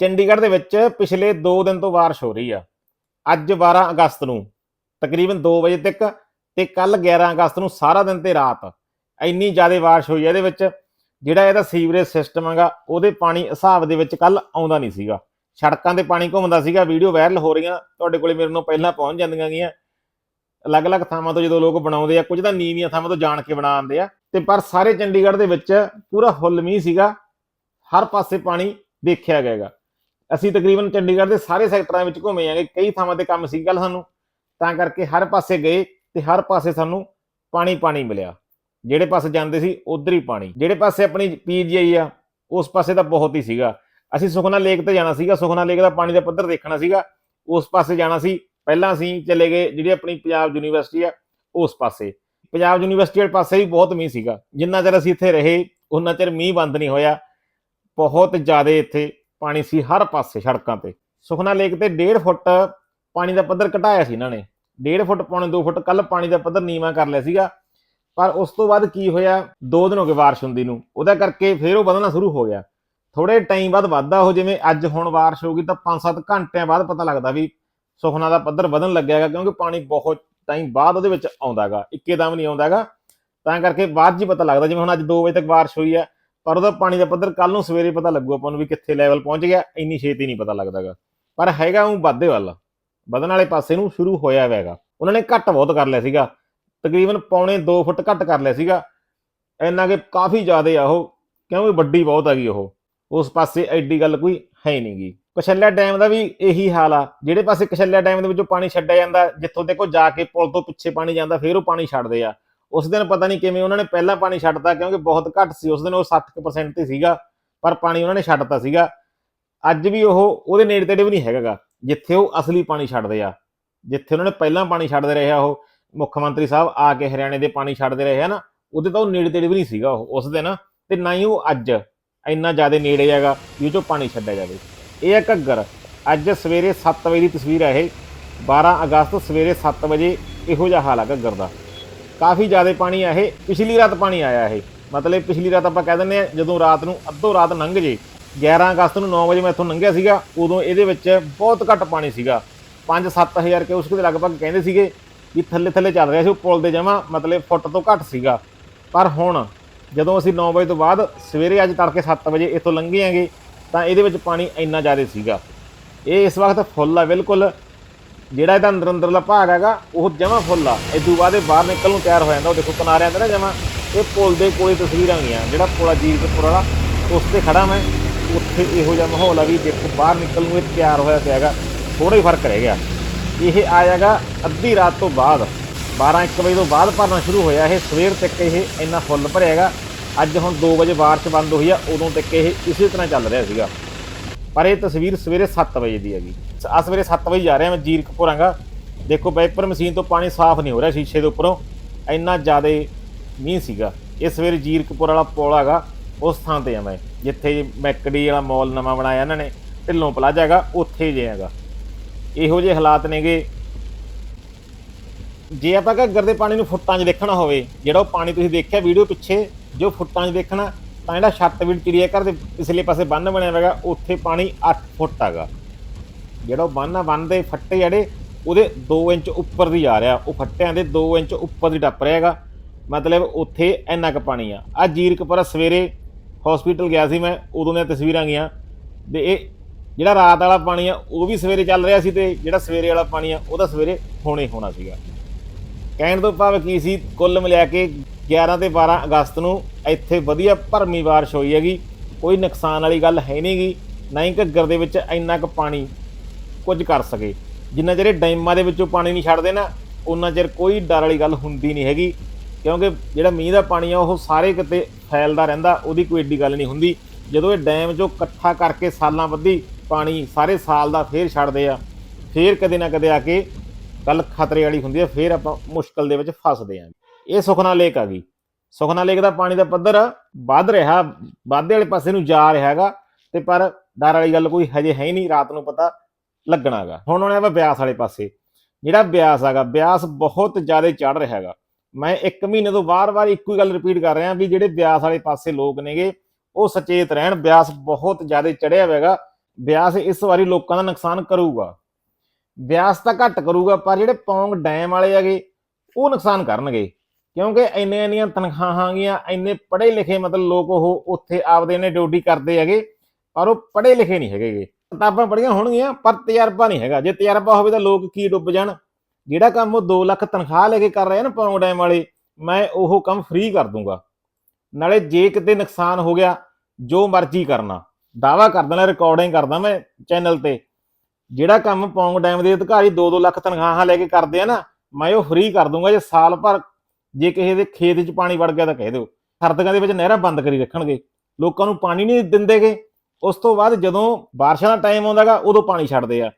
ਚੰਡੀਗੜ੍ਹ ਦੇ ਵਿੱਚ ਪਿਛਲੇ 2 ਦਿਨ ਤੋਂ ਬਾਰਿਸ਼ ਹੋ ਰਹੀ ਆ। ਅੱਜ 12 ਅਗਸਤ ਨੂੰ, ਤਕਰੀਬਨ 2 ਵਜੇ ਤੱਕ ਤੇ ਕੱਲ 11 ਅਗਸਤ ਨੂੰ ਸਾਰਾ ਦਿਨ ਤੇ ਰਾਤ ਇੰਨੀ ਜ਼ਿਆਦਾ ਬਾਰਿਸ਼ ਹੋਈ ਆ ਇਹਦੇ ਵਿੱਚ, ਜਿਹੜਾ ਇਹਦਾ ਸੀਵਰੇਜ ਸਿਸਟਮ ਹੈਗਾ, ਉਹਦੇ ਪਾਣੀ ਹਿਸਾਬ ਦੇ ਵਿੱਚ ਕੱਲ ਆਉਂਦਾ ਨਹੀਂ ਸੀਗਾ। ਸੜਕਾਂ ਤੇ ਪਾਣੀ ਘੁੰਮਦਾ ਸੀਗਾ, ਵੀਡੀਓ ਵਾਇਰਲ ਹੋ ਰਹੀਆਂ, ਤੁਹਾਡੇ ਕੋਲੇ ਮੇਰੇ ਨੂੰ ਪਹਿਲਾਂ ਪਹੁੰਚ ਜਾਂਦੀਆਂ ਗੀਆਂ ਅਲੱਗ-ਅਲੱਗ ਥਾਵਾਂ ਤੋਂ ਜਦੋਂ ਲੋਕ ਬਣਾਉਂਦੇ ਆ, ਕੁਝ ਤਾਂ ਨੀਵੀਆਂ ਥਾਵਾਂ ਤੋਂ ਜਾਣ ਕੇ ਬਣਾ ਆਉਂਦੇ ਆ। ਤੇ ਪਰ ਸਾਰੇ ਚੰਡੀਗੜ੍ਹ ਦੇ ਵਿੱਚ ਪੂਰਾ ਫੁੱਲ ਮੀਂਹ ਸੀਗਾ, ਹਰ ਪਾਸੇ ਪਾਣੀ ਦੇਖਿਆ ਗਿਆਗਾ ਅਸੀਂ ਤਕਰੀਬਨ ਚੰਡੀਗੜ੍ਹ ਦੇ ਸਾਰੇ ਸੈਕਟਰਾਂ ਵਿੱਚ ਘੁੰਮੇ ਆਂਗੇ ਕਈ ਥਾਵਾਂ ਤੇ ਕੰਮ ਸੀ ਕੱਲ ਸਾਨੂੰ। ਤਾਂ ਕਰਕੇ ਹਰ ਪਾਸੇ ਗਏ ਤੇ ਹਰ ਪਾਸੇ ਸਾਨੂੰ ਪਾਣੀ ਪਾਣੀ ਮਿਲਿਆ। ਜਿਹੜੇ ਪਾਸੇ ਜਾਂਦੇ ਸੀ, ਉਧਰ ਹੀ ਪਾਣੀ। ਜਿਹੜੇ ਪਾਸੇ ਆਪਣੀ ਪੀਜੀਆਈ ਆ, ਉਸ ਪਾਸੇ ਤਾਂ ਬਹੁਤ ਹੀ ਸੀਗਾ। ਅਸੀਂ ਸੁਖਨਾ ਲੇਕ ਤੇ ਜਾਣਾ ਸੀਗਾ। ਸੁਖਨਾ ਲੇਕ ਦਾ ਪਾਣੀ ਦਾ ਪੱਧਰ ਦੇਖਣਾ ਸੀਗਾ। ਉਸ ਪਾਸੇ ਜਾਣਾ ਸੀ। ਪਹਿਲਾਂ ਅਸੀਂ ਚਲੇ ਗਏ, ਜਿਹੜੀ ਆਪਣੀ ਪੰਜਾਬ ਯੂਨੀਵਰਸਿਟੀ ਆ, ਉਸ ਪਾਸੇ। ਪੰਜਾਬ ਯੂਨੀਵਰਸਿਟੀ ਵਾਲੇ ਪਾਸੇ ਵੀ ਬਹੁਤ ਮੀਂਹ ਸੀਗਾ। ਜਿੰਨਾ ਚਿਰ ਅਸੀਂ ਇੱਥੇ ਰਹੇ ਉਹਨਾਂ ਚਿਰ ਮੀਂਹ ਬੰਦ ਨਹੀਂ ਹੋਇਆ। ਬਹੁਤ ਜ਼ਿਆਦਾ ਇੱਥੇ ਪਾਣੀ ਸੀ ਹਰ ਪਾਸੇ ਸੜਕਾਂ ਤੇ। ਸੁਖਨਾ ਲੇਕ ਤੇ 1.5 ਫੁੱਟ ਪਾਣੀ ਦਾ ਪੱਧਰ ਘਟਾਇਆ ਸੀ ਇਹਨਾਂ ਨੇ। 1.5 ਫੁੱਟ ਪੌਣੇ 2 ਫੁੱਟ ਕੱਲ ਪਾਣੀ ਦਾ ਪੱਧਰ ਨੀਵਾਂ ਕਰ ਲਿਆ ਸੀਗਾ। ਪਰ ਉਸ ਤੋਂ ਬਾਅਦ ਕੀ ਹੋਇਆ? 2 ਦਿਨ ਹੋ ਗਏ ਬਾਰਿਸ਼ ਹੁੰਦੀ ਨੂੰ। ਉਹਦਾ ਕਰਕੇ ਫੇਰ ਉਹ ਵਧਣਾ ਸ਼ੁਰੂ ਹੋ ਗਿਆ। ਥੋੜੇ ਟਾਈਮ ਬਾਅਦ ਵੱਧਦਾ ਉਹ ਜਿਵੇਂ ਅੱਜ ਹੁਣ ਬਾਰਿਸ਼ ਹੋ ਗਈ ਤਾਂ 5-7 ਘੰਟਿਆਂ ਬਾਅਦ ਪਤਾ ਲੱਗਦਾ ਵੀ ਸੁਖਨਾ ਦਾ ਪੱਧਰ ਵਧਣ ਲੱਗਿਆਗਾ ਕਿਉਂਕਿ ਪਾਣੀ ਬਹੁਤ ਟਾਈਮ ਬਾਅਦ ਉਹਦੇ ਵਿੱਚ ਆਉਂਦਾਗਾ ਇੱਕੇਦਮ ਨਹੀਂ ਆਉਂਦਾਗਾ ਤਾਂ ਕਰਕੇ ਬਾਅਦ ਜੀ ਪਤਾ ਲੱਗਦਾ ਜਿਵੇਂ ਹੁਣ ਅੱਜ 2 ਵਜੇ ਤੱਕ ਬਾਰਿਸ਼ ਹੋਈ ਆ ਪਰ ਉਹਦਾ ਪਾਣੀ ਦਾ ਪੱਧਰ ਕੱਲ ਨੂੰ ਸਵੇਰੇ ਪਤਾ ਲੱਗੂ ਆਪਾਂ ਨੂੰ ਵੀ ਕਿੱਥੇ ਲੈਵਲ ਪਹੁੰਚ ਗਿਆ, ਇੰਨੀ ਛੇਤੀ ਨਹੀਂ ਪਤਾ ਲੱਗਦਾਗਾ। ਪਰ ਹੈਗਾ ਉਹ ਵਾਧੇ ਵੱਲ। ਵਧਣ ਵਾਲੇ ਪਾਸੇ ਨੂੰ ਸ਼ੁਰੂ ਹੋਇਆ ਹੈਗਾ। ਉਹਨਾਂ ਨੇ ਘੱਟ ਬਹੁਤ ਕਰ ਲਿਆ ਸੀਗਾ। ਤਕਰੀਬਨ ਪੌਣੇ 2 ਫੁੱਟ ਘੱਟ ਕਰ ਲਿਆ ਸੀਗਾ। ਇੰਨਾ ਕਿ ਕਾਫੀ ਜ਼ਿਆਦਾ ਆ ਉਹ। ਕਿਉਂਕਿ ਵੱਡੀ ਬਹੁਤ ਹੈਗੀ ਉਹ। ਉਸ ਪਾਸੇ ਐਡੀ ਗੱਲ ਕੋਈ ਹੈ ਨਹੀਂਗੀ ਕਸ਼ੱਲਿਆ ਡੈਮ ਦਾ ਵੀ ਇਹੀ ਹਾਲ ਆ। ਜਿਹੜੇ ਪਾਸੇ ਕਸ਼ੱਲਿਆ ਡੈਮ ਦੇ ਵਿੱਚੋਂ ਪਾਣੀ ਛੱਡਿਆ ਜਾਂਦਾ, ਜਿੱਥੋਂ ਦੇਖੋ ਜਾ ਕੇ ਪੁਲ ਤੋਂ ਪਿੱਛੇ ਪਾਣੀ ਜਾਂਦਾ, ਫਿਰ ਉਹ ਪਾਣੀ ਛੱਡਦੇ ਆ। ਉਸ ਦਿਨ ਪਤਾ ਨਹੀਂ ਕਿਵੇਂ ਉਹਨਾਂ ਨੇ ਪਹਿਲਾਂ ਪਾਣੀ ਛੱਡਤਾ ਕਿਉਂਕਿ ਬਹੁਤ ਘੱਟ ਸੀ, ਉਸ ਦਿਨ ਉਹ 60% ਤੇ ਸੀਗਾ, ਪਰ ਪਾਣੀ ਉਹਨਾਂ ਨੇ ਛੱਡਤਾ ਸੀਗਾ। ਅੱਜ ਵੀ ਉਹ, ਉਹਦੇ ਨੇੜੇ ਤੇੜੇ ਵੀ ਨਹੀਂ ਹੈਗਾਗਾ, ਜਿੱਥੇ ਉਹ ਅਸਲੀ ਪਾਣੀ ਛੱਡਦੇ ਆ, ਜਿੱਥੇ ਉਹਨਾਂ ਨੇ ਪਹਿਲਾਂ ਪਾਣੀ ਛੱਡਦੇ ਰਹੇ ਆ ਉਹ, ਮੁੱਖ ਮੰਤਰੀ ਸਾਹਿਬ ਆ ਕੇ ਹਰਿਆਣੇ ਦੇ ਪਾਣੀ ਛੱਡਦੇ ਰਹੇ ਆ ਨਾ, ਉਹਦੇ ਤਾਂ ਉਹ ਨੇੜੇ ਤੇੜੇ ਵੀ ਨਹੀਂ ਸੀਗਾ ਉਹ, ਉਸ ਦਿਨ, ਤੇ ਨਾ ਹੀ ਉਹ ਅੱਜ, ਇੰਨਾ ਜ਼ਿਆਦਾ ਨੇੜੇ ਹੈਗਾ ਵੀ ਉਹ ਚੋਂ ਪਾਣੀ ਛੱਡਿਆ ਜਾਵੇ। ਇਹ ਹੈ ਘੱਗਰ, ਅੱਜ ਸਵੇਰੇ 7 ਵਜੇ ਦੀ ਤਸਵੀਰ ਹੈ ਇਹ 12 ਅਗਸਤ ਸਵੇਰੇ 7 ਵਜੇ ਇਹੋ ਜਿਹਾ ਹਾਲ ਆ ਘੱਗਰ ਦਾ। ਕਾਫੀ ਜ਼ਿਆਦਾ ਪਾਣੀ ਆ ਇਹ, ਪਿਛਲੀ ਰਾਤ ਪਾਣੀ ਆਇਆ ਇਹ। ਮਤਲਬ ਪਿਛਲੀ ਰਾਤ ਆਪਾਂ ਕਹਿ ਦਿੰਦੇ ਆ, ਜਦੋਂ ਰਾਤ ਨੂੰ ਅੱਧੋ ਰਾਤ ਲੰਘ ਜੇ 11 ਅਗਸਤ ਨੂੰ 9 ਵਜੇ ਮੈਂ ਇੱਥੋਂ ਲੰਘਿਆ ਸੀਗਾ, ਉਦੋਂ ਇਹਦੇ ਵਿੱਚ ਬਹੁਤ ਘੱਟ ਪਾਣੀ ਸੀਗਾ। 5-7000 ਕੇ ਉਸਕੇ ਦੇ ਲਗਭਗ ਕਹਿੰਦੇ ਸੀਗੇ ਵੀ ਥੱਲੇ ਥੱਲੇ ਚੱਲ ਰਿਹਾ ਸੀ, ਉਹ ਪੁਲ ਦੇ ਜਮਾ, ਮਤਲਬ ਫੁੱਟ ਤੋਂ ਘੱਟ ਸੀਗਾ। ਪਰ ਹੁਣ ਜਦੋਂ ਅਸੀਂ 9 ਵਜੇ ਤੋਂ ਬਾਅਦ ਸਵੇਰੇ ਅੱਜ ਤੜਕੇ 7 ਵਜੇ ਇੱਥੋਂ ਲੰਘੇ ਆਂਗੇ, ਤਾਂ ਇਹਦੇ ਵਿੱਚ ਪਾਣੀ ਇੰਨਾ ਜ਼ਿਆਦਾ ਸੀਗਾ। ਇਹ ਇਸ ਵਕਤ ਫੁੱਲ ਆ ਬਿਲਕੁਲ। ਜਿਹੜਾ ਇਹਦਾ ਅੰਦਰ ਅੰਦਰਲਾ ਭਾਗ ਹੈਗਾ, ਉਹ ਜਮਾ ਫੁੱਲ ਆ। ਇਦੋਂ ਬਾਅਦ ਇਹ ਬਾਹਰ ਨਿਕਲ ਨੂੰ ਤਿਆਰ ਹੋ ਜਾਂਦਾ। ਉਹ ਦੇਖੋ ਕਿਨਾਰਿਆਂ ਤੇ ਨਾ ਜਮਾ। ਇਹ ਪੁਲ ਦੇ ਕੋਲੇ ਤਸਵੀਰਾਂ ਗਈਆਂ। ਜਿਹੜਾ ਪੁਲ ਆ ਜੀਰਕਪੁਰ ਵਾਲਾ, ਉਸ ਤੇ ਖੜਾ ਮੈਂ। ਉੱਥੇ ਇਹੋ ਜਿਹਾ ਮਾਹੌਲ ਆ ਵੀ ਦੇਖੋ ਬਾਹਰ ਨਿਕਲ ਨੂੰ ਇਹ ਤਿਆਰ ਹੋਇਆ ਪਿਆ ਹੈਗਾ ਥੋੜਾ ਹੀ ਫ਼ਰਕ ਰਹਿ ਗਿਆ। ਇਹ ਆਇਆਗਾ ਅੱਧੀ ਰਾਤ ਤੋਂ ਬਾਅਦ। 12-1 ਵਜੇ ਤੋਂ ਬਾਅਦ ਭਰਨਾ ਸ਼ੁਰੂ ਹੋਇਆ ਇਹ। ਸਵੇਰ ਤੱਕ ਇਹ ਇੰਨਾ ਫੁੱਲ ਭਰਿਆ ਭਰਿਆਗਾ ਅੱਜ ਹੁਣ 2 ਵਜੇ ਬਾਰਿਸ਼ ਬੰਦ ਹੋਈ ਆ। ਉਦੋਂ ਤੱਕ ਇਹ ਇਸੇ ਤਰ੍ਹਾਂ ਚੱਲ ਰਿਹਾ ਸੀਗਾ। ਪਰ ਇਹ ਤਸਵੀਰ ਸਵੇਰੇ 7 ਵਜੇ ਦੀ ਹੈਗੀ। ਆ ਸਵੇਰੇ 7 ਵਜੇ ਜਾ ਰਿਹਾ ਮੈਂ ਜੀਰਕਪੁਰ ਆਂਗਾ ਦੇਖੋ ਵਾਈਪਰ ਮਸ਼ੀਨ ਤੋਂ ਪਾਣੀ ਸਾਫ਼ ਨਹੀਂ ਹੋ ਰਿਹਾ ਸ਼ੀਸ਼ੇ ਦੇ ਉੱਪਰੋਂ। ਇੰਨਾ ਜ਼ਿਆਦਾ ਮੀਂਹ ਸੀਗਾ। ਇਹ ਸਵੇਰੇ ਜੀਰਕਪੁਰ ਵਾਲਾ ਪੁਲ ਹੈਗਾ, ਉਸ ਥਾਂ ਤੇ ਆ ਮੈਂ। ਜਿੱਥੇ ਮੈਕੜੀ ਵਾਲਾ ਮਾਲ ਨਵਾਂ ਬਣਾਇਆ ਇਹਨਾਂ ਨੇ, ਢਿੱਲੋਂ ਪਲਾਜ਼ਾ ਹੈਗਾ, ਉੱਥੇ ਜੇ ਹੈਗਾ। ਇਹੋ ਜਿਹੇ ਹਾਲਾਤ ਨੇਗੇ। ਜੇ ਆਪਾਂ ਘੱਗਰ ਦੇ ਪਾਣੀ ਨੂੰ ਫੁੱਟਾਂ 'ਚ ਦੇਖਣਾ ਹੋਵੇ, ਜਿਹੜਾ ਉਹ ਪਾਣੀ ਤੁਸੀਂ ਦੇਖਿਆ ਵੀਡੀਓ ਪਿੱਛੇ, ਜੋ ਫੁੱਟਾਂ 'ਚ ਦੇਖਣਾ, ਤਾਂ ਜਿਹੜਾ ਛੱਤਵੀੜ ਚਿੜੀਆ ਘਰ ਦੇ ਪਿਛਲੇ ਪਾਸੇ ਬੰਨ ਬਣਿਆ ਹੋਇਆਗਾ ਉੱਥੇ ਪਾਣੀ 8 ਫੁੱਟ ਹੈਗਾ। ਜਿਹੜਾ ਉਹ ਬੰਨ ਆ ਬੰਨ ਦੇ ਫੱਟੇ ਜਿਹੜੇ, ਉਹਦੇ 2 ਇੰਚ ਉੱਪਰ ਦੀ ਆ ਰਿਹਾ। ਉਹ ਫੱਟਿਆਂ ਦੇ 2 ਇੰਚ ਉੱਪਰ ਦੀ ਟੱਪ ਰਿਹਾ ਹੈਗਾ। ਮਤਲਬ ਉੱਥੇ ਇੰਨਾ ਕੁ ਪਾਣੀ ਆ। ਆ ਜੀਰਕਪੁਰ ਸਵੇਰੇ ਹਸਪੀਟਲ ਗਿਆ ਸੀ ਮੈਂ, ਉਦੋਂ ਦੀਆਂ ਤਸਵੀਰਾਂ ਗਈਆਂ। ਤੇ ਇਹ ਜਿਹੜਾ ਰਾਤ ਵਾਲਾ ਪਾਣੀ ਆ, ਉਹ ਵੀ ਸਵੇਰੇ ਚੱਲ ਰਿਹਾ ਸੀ ਤੇ ਜਿਹੜਾ ਸਵੇਰੇ ਵਾਲਾ ਪਾਣੀ ਆ ਉਹਦਾ ਸਵੇਰੇ ਹੋਣੇ ਹੋਣਾ ਸੀਗਾ। ਕਹਿਣ ਤੋਂ ਭਾਵ ਕੀ ਸੀ, ਕੁੱਲ ਮਿਲਾ ਕੇ 11 ਤੇ 12 ਅਗਸਤ ਨੂੰ ਇੱਥੇ ਵਧੀਆ ਭਰਮੀ ਬਾਰਿਸ਼ ਹੋਈ ਹੈਗੀ। ਕੋਈ ਨੁਕਸਾਨ ਵਾਲੀ ਗੱਲ ਹੈ ਨਹੀਂਗੀ ਨਾ ਹੀ ਘੱਗਰ ਦੇ ਵਿੱਚ ਇੰਨਾ ਕੁ ਪਾਣੀ ਕੁਝ ਕਰ ਸਕੇ। ਜਿੰਨਾ ਚਿਰ ਇਹ ਡੈਮਾਂ ਦੇ ਵਿੱਚੋਂ ਪਾਣੀ ਨਹੀਂ ਛੱਡਦੇ ਨਾ ਉਹਨਾਂ ਚਿਰ ਕੋਈ ਡਰ ਵਾਲੀ ਗੱਲ ਹੁੰਦੀ ਨਹੀਂ ਹੈਗੀ। ਕਿਉਂਕਿ ਜਿਹੜਾ ਮੀਂਹ ਦਾ ਪਾਣੀ ਆ, ਉਹ ਸਾਰੇ ਕਿਤੇ ਫੈਲਦਾ ਰਹਿੰਦਾ, ਉਹਦੀ ਕੋਈ ਏਡੀ ਗੱਲ ਨਹੀਂ ਹੁੰਦੀ। ਜਦੋਂ ਇਹ ਡੈਮ 'ਚੋਂ ਇਕੱਠਾ ਕਰਕੇ ਸਾਲਾਂ ਬੱਧੀ ਪਾਣੀ ਸਾਰੇ ਸਾਲ ਦਾ ਫੇਰ ਛੱਡਦੇ ਆ, ਫੇਰ ਕਦੇ ਨਾ ਕਦੇ ਆ ਕੇ ਗੱਲ ਖਤਰੇ ਵਾਲੀ ਹੁੰਦੀ ਆ, ਫੇਰ ਆਪਾਂ ਮੁਸ਼ਕਲ ਦੇ ਵਿੱਚ ਫਸਦੇ ਆਂ। ਇਹ ਸੁਖਨਾ ਲੇਕ ਆ ਗਈ। ਸੁਖਨਾ ਲੇਕ ਦਾ ਪਾਣੀ ਦਾ ਪੱਧਰ ਵੱਧ ਰਿਹਾ, ਵਾਧੇ ਵਾਲੇ ਪਾਸੇ ਨੂੰ ਜਾ ਰਿਹਾ ਹੈਗਾ, ਤੇ ਪਰ ਡਰ ਵਾਲੀ ਗੱਲ ਕੋਈ ਹਜੇ ਹੈ ਹੀ ਨਹੀਂ, ਰਾਤ ਨੂੰ ਪਤਾ। ਲੱਗਣਾਗਾ ਹੁਣ ਆਉਣਾ ਵਾ ਬਿਆਸ ਵਾਲੇ ਪਾਸੇ, ਜਿਹੜਾ ਬਿਆਸ ਹੈਗਾ, ਬਿਆਸ ਬਹੁਤ ਜ਼ਿਆਦਾ ਚੜ ਰਿਹਾ ਹੈਗਾ। ਮੈਂ 1 ਮਹੀਨੇ ਤੋਂ ਵਾਰ-ਵਾਰ ਇੱਕੋ ਹੀ ਗੱਲ ਰਿਪੀਟ ਕਰ ਰਿਹਾ ਵੀ ਜਿਹੜੇ ਬਿਆਸ ਵਾਲੇ ਪਾਸੇ ਲੋਕ ਨੇਗੇ, ਉਹ ਸੁਚੇਤ ਰਹਿਣ, ਬਿਆਸ ਬਹੁਤ ਜ਼ਿਆਦਾ ਚੜਿਆ ਹੋਵੇਗਾ ਬਿਆਸ ਇਸ ਵਾਰੀ ਲੋਕਾਂ ਦਾ ਨੁਕਸਾਨ ਕਰੂਗਾ। ਬਿਆਸ ਤਾਂ ਘੱਟ ਕਰੂਗਾ, ਪਰ ਜਿਹੜੇ ਪੌਂਗ ਡੈਮ ਵਾਲੇ ਹੈਗੇ, ਉਹ ਨੁਕਸਾਨ ਕਰਨਗੇ। ਕਿਉਂਕਿ ਇੰਨੇ ਇੰਨੀਆਂ ਤਨਖਾਹਾਂ ਗੀਆਂ, ਇੰਨੇ ਪੜ੍ਹੇ ਲਿਖੇ ਮਤਲਬ ਲੋਕ ਉਹ ਉੱਥੇ ਆਪਦੇ ਨੇ ਡਿਊਟੀ ਕਰਦੇ ਹੈਗੇ, ਪਰ ਉਹ ਪੜ੍ਹੇ ਲਿਖੇ ਨਹੀਂ ਹੈਗੇਗੇ। ਕਿਤਾਬਾਂ ਪੜੀਆਂ ਹੋਣਗੀਆਂ, ਪਰ ਤਜਰਬਾ ਨਹੀਂ ਹੈਗਾ। ਜੇ ਤਜਰਬਾ ਹੋਵੇ ਤਾਂ ਲੋਕ ਕੀ ਡੁੱਬ ਜਾਣ? ਜਿਹੜਾ ਕੰਮ ਉਹ 2 ਲੱਖ ਤਨਖਾਹ ਲੈ ਕੇ ਕਰ ਰਹੇ ਆ ਨਾ ਪੌਂਗ ਡੈਮ ਵਾਲੇ, ਮੈਂ ਉਹ ਕੰਮ ਫ੍ਰੀ ਕਰ ਦੂੰਗਾ। ਨਾਲੇ ਜੇ ਕਿਤੇ ਨੁਕਸਾਨ ਹੋ ਗਿਆ, ਜੋ ਮਰਜ਼ੀ ਕਰਨਾ। ਦਾਵਾ ਕਰ ਦੇਣਾ ਰਿਕਾਰਡਿੰਗ ਕਰਦਾ ਮੈਂ ਚੈਨਲ ਤੇ। ਜਿਹੜਾ ਕੰਮ ਪੌਂਗ ਡੈਮ ਦੇ ਅਧਿਕਾਰੀ 2-2 ਲੱਖ ਤਨਖਾਹਾਂ ਲੈ ਕੇ ਕਰਦੇ ਆ ਨਾ, ਮੈਂ ਉਹ ਫ੍ਰੀ ਕਰ ਦੂੰਗਾ। ਜੇ ਸਾਲ ਭਰ ਜੇ ਕਿਸੇ ਦੇ ਖੇਤ 'ਚ ਪਾਣੀ ਵੜ ਗਿਆ ਤਾਂ ਕਹਿ ਦਿਓ। ਸਰਦੀਆਂ ਦੇ ਵਿੱਚ ਨਹਿਰਾਂ ਬੰਦ ਕਰੀ ਰੱਖਣਗੇ। ਲੋਕਾਂ ਨੂੰ ਪਾਣੀ ਨਹੀਂ ਦਿੰਦੇਗੇ। ਉਸ ਤੋਂ ਬਾਅਦ ਜਦੋਂ ਬਾਰਿਸ਼ਾਂ ਦਾ ਟਾਈਮ ਆਉਂਦਾਗਾ ਉਦੋਂ ਪਾਣੀ ਛੱਡਦੇ ਆ।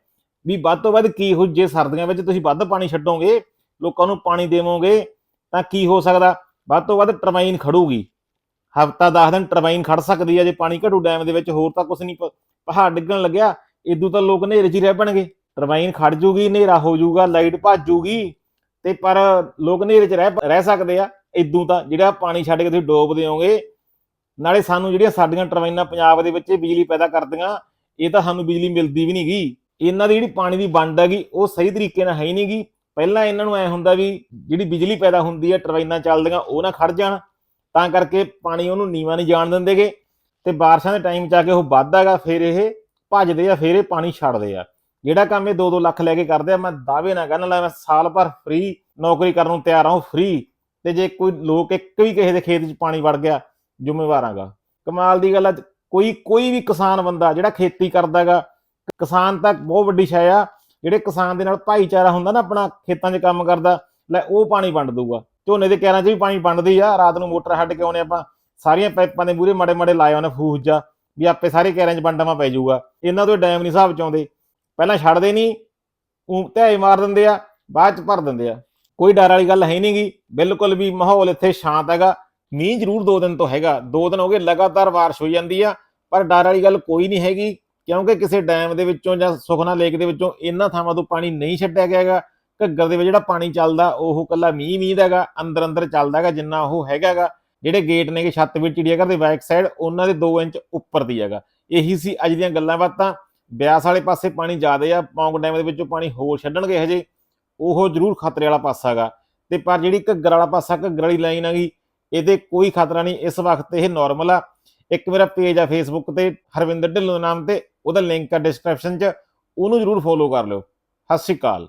ਵੀ ਵੱਧ ਤੋਂ ਵੱਧ ਕੀ ਹੋ, ਜੇ ਸਰਦੀਆਂ ਵਿੱਚ ਤੁਸੀਂ ਵੱਧ ਪਾਣੀ ਛੱਡੋਗੇ, ਲੋਕਾਂ ਨੂੰ ਪਾਣੀ ਦੇਵੋਗੇ, ਤਾਂ ਕੀ ਹੋ ਸਕਦਾ? ਵੱਧ ਤੋਂ ਵੱਧ ਟਰਬਾਈਨ ਖੜੂਗੀ। ਹਫਤਾ 10 ਦਿਨ ਟਰਬਾਈਨ ਖੜ ਸਕਦੀ ਆ, ਜੇ ਪਾਣੀ ਘਟੂ ਡੈਮ ਦੇ ਵਿੱਚ, ਹੋਰ ਤਾਂ ਕੁਝ ਨਹੀਂ ਪਹਾੜ ਡਿੱਗਣ ਲੱਗਿਆ ਇਦੋਂ ਤਾਂ ਲੋਕ ਹਨੇਰੇ 'ਚ ਹੀ ਰਹਿ ਪੈਣਗੇ। ਟਰਬਾਈਨ ਖੜ ਜੂਗੀ, ਹਨੇਰਾ ਹੋ ਜੂਗਾ ਲਾਈਟ ਭੱਜ ਜੂਗੀ, ਤੇ ਪਰ ਲੋਕ ਹਨੇਰੇ 'ਚ ਰਹਿ ਰਹਿ ਸਕਦੇ ਆ। ਇਦੋਂ ਤਾਂ ਜਿਹੜਾ ਪਾਣੀ ਛੱਡ ਕੇ ਤੁਸੀਂ ਡੋਬ ਦਿਓਗੇ ਨਾਲੇ ਸਾਨੂੰ ਜਿਹੜੀਆਂ ਸਾਡੀਆਂ ਟਰਬਾਈਨਾਂ ਪੰਜਾਬ ਦੇ ਵਿੱਚ ਇਹ ਬਿਜਲੀ ਪੈਦਾ ਕਰਦੀਆਂ, ਇਹ ਤਾਂ ਸਾਨੂੰ ਬਿਜਲੀ ਮਿਲਦੀ ਵੀ ਨਹੀਂਗੀ ਇਹਨਾਂ ਦੀ ਜਿਹੜੀ ਪਾਣੀ ਦੀ ਵੰਡ ਹੈਗੀ, ਉਹ ਸਹੀ ਤਰੀਕੇ ਨਾਲ ਹੈ ਹੀ ਨਹੀਂਗੀ ਪਹਿਲਾਂ ਇਹਨਾਂ ਨੂੰ ਐ ਹੁੰਦਾ ਵੀ ਜਿਹੜੀ ਬਿਜਲੀ ਪੈਦਾ ਹੁੰਦੀ ਹੈ, ਟਰਬਾਈਨਾਂ ਚੱਲਦੀਆਂ, ਉਹ ਨਾ ਖੜ ਜਾਣ। ਤਾਂ ਕਰਕੇ ਪਾਣੀ ਉਹਨੂੰ ਨੀਵਾਂ ਨਹੀਂ ਜਾਣ ਦਿੰਦੇਗੇ। ਤੇ ਬਾਰਿਸ਼ਾਂ ਦੇ ਟਾਈਮ 'ਚ ਆ ਕੇ ਉਹ ਵੱਧਦਾਗਾ ਫਿਰ ਇਹ ਭੱਜਦੇ ਆ, ਫਿਰ ਇਹ ਪਾਣੀ ਛੱਡਦੇ ਆ। ਜਿਹੜਾ ਕੰਮ ਇਹ 2-2 ਲੱਖ ਲੈ ਕੇ ਕਰਦੇ ਆ, ਮੈਂ ਦਾਅਵੇ ਨਾ ਕਰਨ ਲੈ ਮੈਂ ਸਾਲ ਭਰ ਫ੍ਰੀ ਨੌਕਰੀ ਕਰਨ ਨੂੰ ਤਿਆਰ ਹਾਂ ਫ੍ਰੀ ਤੇ ਜੇ ਕੋਈ ਲੋਕ ਇੱਕ ਵੀ ਕਿਸੇ ਦੇ ਖੇਤ 'ਚ ਪਾਣੀ ਵੜ ਗਿਆ ਜ਼ਿੰਮੇਵਾਰਾਂਗਾ। ਕਮਾਲ ਦੀ ਗੱਲ ਆ, ਕੋਈ ਕੋਈ ਵੀ ਕਿਸਾਨ ਬੰਦਾ ਜਿਹੜਾ ਖੇਤੀ ਕਰਦਾ ਕਰਦਾਗਾ, ਕਿਸਾਨ ਤਾਂ ਬਹੁਤ ਵੱਡੀ ਸ਼ੈ ਆ, ਜਿਹੜੇ ਕਿਸਾਨ ਦੇ ਨਾਲ ਭਾਈਚਾਰਾ ਹੁੰਦਾ ਨਾ ਆਪਣਾ, ਖੇਤਾਂ 'ਚ ਕੰਮ ਕਰਦਾ, ਲੈ ਉਹ ਪਾਣੀ ਵੰਡ ਦੂਗਾ ਝੋਨੇ ਦੇ ਕਿਆਰਾਂ 'ਚ ਵੀ ਪਾਣੀ ਵੰਡਦੀ ਆ, ਰਾਤ ਨੂੰ ਮੋਟਰ ਛੱਡ ਕੇ ਆਉਣੇ ਆਪਾਂ, ਸਾਰੀਆਂ ਪਾਈਪਾਂ ਦੇ ਮੂਰੇ ਮਾੜੇ ਮਾੜੇ ਲਾਏ ਉਹਨੇ ਫੂਸ ਜਾ, ਵੀ ਆਪੇ ਸਾਰੇ ਕਿਆਰਾਂ 'ਚ ਵੰਡਾਵਾ ਪੈ ਜਾਊਗਾ। ਇਹਨਾਂ ਤੋਂ ਡੈਮ ਨਹੀਂ ਹਿਸਾਬ 'ਚ ਆਉਂਦੇ ਪਹਿਲਾਂ ਛੱਡਦੇ ਨਹੀਂ ਉਹ ਧਿਆਈ ਮਾਰ ਦਿੰਦੇ ਆ, ਬਾਅਦ 'ਚ ਭਰ ਦਿੰਦੇ ਆ। ਕੋਈ ਡਰ ਵਾਲੀ ਗੱਲ ਹੈ ਨਹੀਂਗੀ ਬਿਲਕੁਲ ਵੀ ਮਾਹੌਲ ਇੱਥੇ ਸ਼ਾਂਤ ਹੈਗਾ। ਮੀਂਹ ਜ਼ਰੂਰ ਦੋ ਦਿਨ ਤੋਂ ਹੈਗਾ, ਦੋ ਦਿਨ ਹੋ ਗਏ ਲਗਾਤਾਰ ਬਾਰਿਸ਼ ਹੋਈ ਜਾਂਦੀ ਆ, ਪਰ ਡਰ ਵਾਲੀ ਗੱਲ ਕੋਈ ਨਹੀਂ ਹੈਗੀ, ਕਿਉਂਕਿ ਕਿਸੇ ਡੈਮ ਦੇ ਵਿੱਚੋਂ ਜਾਂ ਸੁਖਨਾ ਲੇਕ ਦੇ ਵਿੱਚੋਂ ਇਹਨਾਂ ਥਾਵਾਂ ਤੋਂ ਪਾਣੀ ਨਹੀਂ ਛੱਡਿਆ ਗਿਆ ਹੈਗਾ, ਘੱਗਰ ਦੇ ਵਿੱਚ ਜਿਹੜਾ ਪਾਣੀ ਚੱਲਦਾ, ਉਹ ਕੱਲਾ ਮੀਂਹ ਮੀਂਹ ਦਾ ਹੈਗਾ ਅੰਦਰ ਅੰਦਰ ਚੱਲਦਾ ਹੈਗਾ ਜਿੰਨਾ ਉਹ ਹੈਗਾ ਹੈਗਾ, ਜਿਹੜੇ ਗੇਟ ਨੇਗੇ ਛੱਤ ਵਿੱਚ ਚਿੜੀਆ ਘਰ ਦੇ ਬੈਕ ਸਾਈਡ ਉਹਨਾਂ ਦੇ 2 ਇੰਚ ਉੱਪਰ ਦੀ ਹੈਗਾ। ਇਹੀ ਸੀ ਅੱਜ ਦੀਆਂ ਗੱਲਾਂ ਬਾਤਾਂ, ਬਿਆਸ ਵਾਲੇ ਪਾਸੇ ਪਾਣੀ ਜ਼ਿਆਦਾ ਆ, ਪੌਂਗ ਡੈਮ ਦੇ ਵਿੱਚੋਂ ਪਾਣੀ ਹੋਰ ਛੱਡਣਗੇ ਹਜੇ, ਉਹ ਜ਼ਰੂਰ ਖਤਰੇ ਵਾਲਾ ਪਾਸਾ ਹੈਗਾ। ਤੇ ਪਰ ਜਿਹੜੀ ਘੱਗਰ ਵਾਲਾ ਪਾਸਾ, ਘੱਗਰ ਵਾਲੀ ਲਾਈਨ ਹੈਗੀ ਇਹਦੇ ਕੋਈ ਖਤਰਾ ਨਹੀਂ, ਇਸ ਵਕਤ ਇਹ ਨਾਰਮਲ ਆ। ਇੱਕ ਮੇਰਾ ਪੇਜ ਆ ਫੇਸਬੁੱਕ ਤੇ, ਹਰਵਿੰਦਰ ਢਿੱਲੋਂ ਦੇ ਨਾਮ ਤੇ, ਉਹਦਾ ਲਿੰਕ ਆ ਡਿਸਕ੍ਰਿਪਸ਼ਨ 'ਚ। ਉਹਨੂੰ ਜ਼ਰੂਰ ਫੋਲੋ ਕਰ ਲਿਓ। ਸਤਿ ਸ਼੍ਰੀ ਅਕਾਲ।